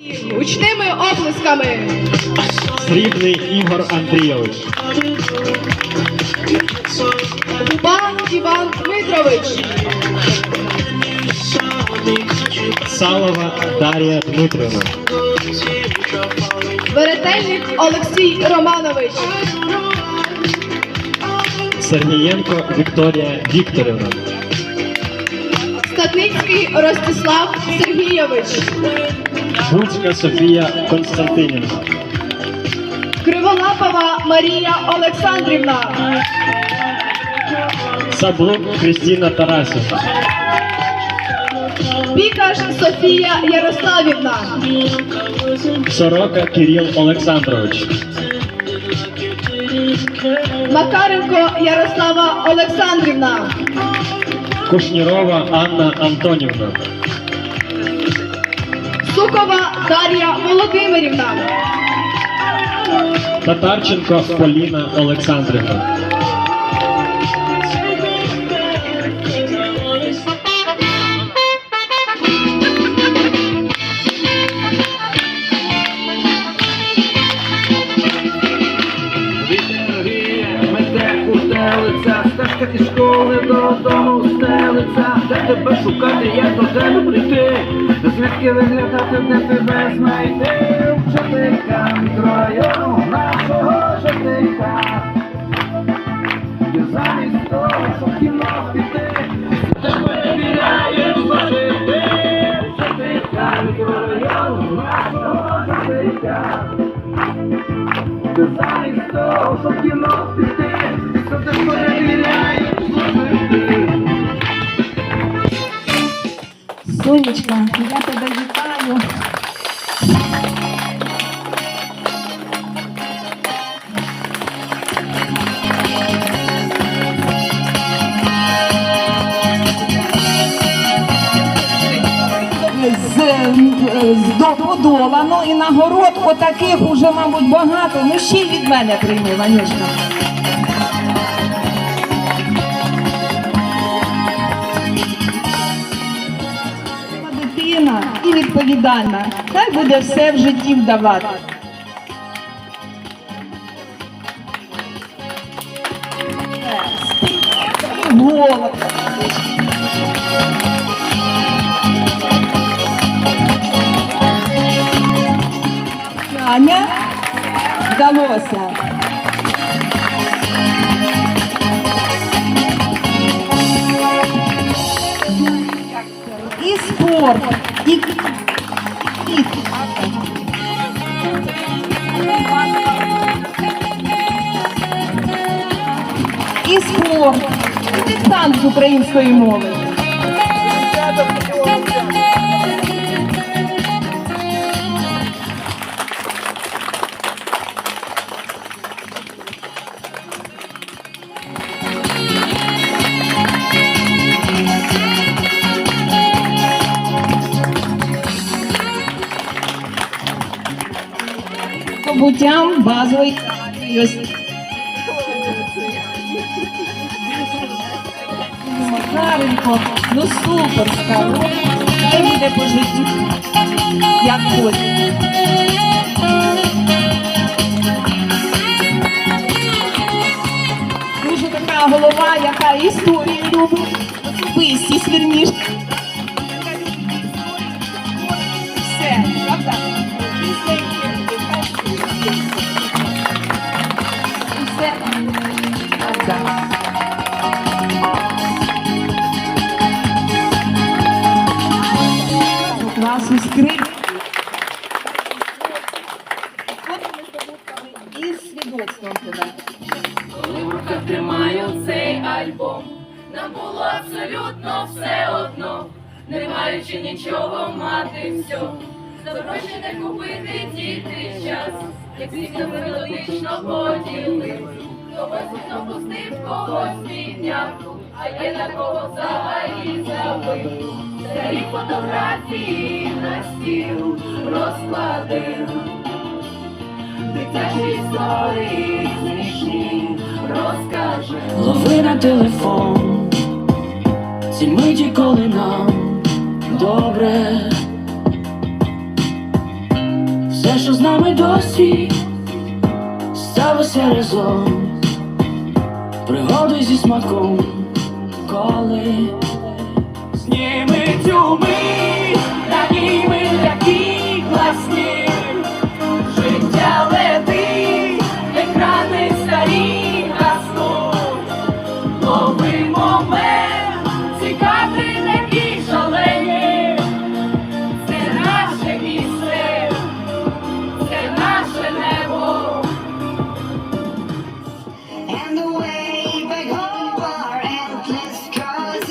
Гучними оплесками. Срібний Ігор Андрійович. Пан Іван Дмитрович. Салова Дар'я Дмитрівна. Веретельник Олексій Романович. Сергієнко Вікторія Вікторівна. Статницький Ростислав Сергійович. Буцька Софія Константинівна. Криволапова Марія Олександрівна. Саблук Христина Тарасівна. Пікаш Софія Ярославівна. Сорока Кирил Олександрович. Макаренко Ярослава Олександрівна. Кушнірова Анна Антонівна. Сукова Дар'я Володимирівна. Татарченко Поліна Олександрівна. Утелиця, стежка школи додому стелиться, де тебе шукати, як до тебе прийти, звідки виглядати, де тебе знайти, вчителька мікрорайону нашого жителька. І замість того, щоб кіно піти, тебе перевіряє служити, вчителька мікрорайону нашого жителька. Замість того, щоб кіно піти, Сонечка, я тебе вітаю. З, з до Подола, ну і нагород отаких уже, мабуть, багато. Ну ще й від мене прийми, Ванюшка. І відповідальна. Хай буде все в житті вдавати. Аня вдалося. І спорт, і і спорт, і диктант української мови. Побуттям базової Макаренко, ну супер стало. Хай буде по житті, як хоче. Дуже така голова, яка історію любить, особистість, вірніше. Класу скрипки. І свідоцтвом тебе. Коли в руках тримаю цей альбом, нам було абсолютно все одно, не маючи нічого мати все, за не купити тільки час, як звісно мелодично поділив, когось вікно пустив, когось підняв, а є на кого взагалі забив. Старі фотографії на стіл розкладив. Дитячі історії смішні розкаже. Лови на телефон, ці миті, коли нам добре, Все, що з нами досі, сталося разом. Пригоди зі смаком, коли зніми цю мить,